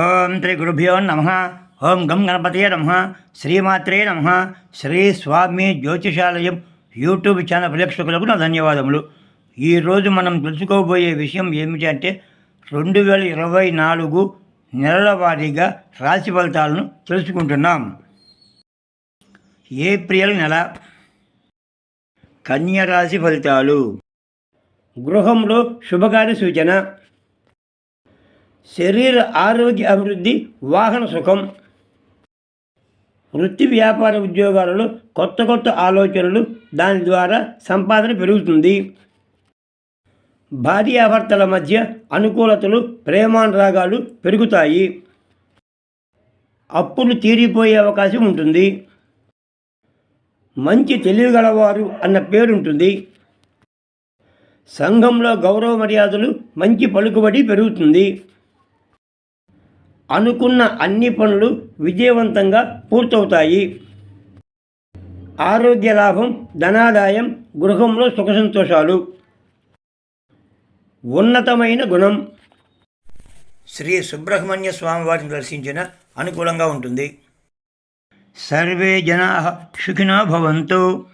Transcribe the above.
ఓం శ్రీ గురుభ్యో నమ. ఓం గం గణపతయే నమ. శ్రీమాత్రే నమ. శ్రీ స్వామి జ్యోతిషాలయం యూట్యూబ్ ఛానల్ ప్రేక్షకులకు నా ధన్యవాదములు. ఈరోజు మనం తెలుసుకోబోయే విషయం ఏమిటంటే రెండు వేల ఇరవై నాలుగు నెలల వారీగా రాశి ఫలితాలను తెలుసుకుంటున్నాం. ఏప్రిల్ నెల కన్య రాశి ఫలితాలు. గృహంలో శుభకార్య సూచన. శరీర ఆరోగ్య అభివృద్ధి వాహన సుఖం. వృత్తి వ్యాపార ఉద్యోగాలలో కొత్త కొత్త ఆలోచనలు దాని ద్వారా సంపాదన పెరుగుతుంది. భార్యాభర్తల మధ్య అనుకూలతలు ప్రేమానురాగాలు పెరుగుతాయి. అప్పులు తీరిపోయే అవకాశం ఉంటుంది. మంచి తెలివిగలవారు అన్న పేరుంటుంది. సంఘంలో గౌరవ మర్యాదలు మంచి పలుకుబడి పెరుగుతుంది. అనుకున్న అన్ని పనులు విజయవంతంగా పూర్తవుతాయి. ఆరోగ్య లాభం ధనాదాయం గృహంలో సుఖ సంతోషాలు. ఉన్నతమైన గుణం. శ్రీ సుబ్రహ్మణ్య స్వామి వారిని దర్శించిన అనుకూలంగా ఉంటుంది. సర్వే జనా సుఖినో భవంతు.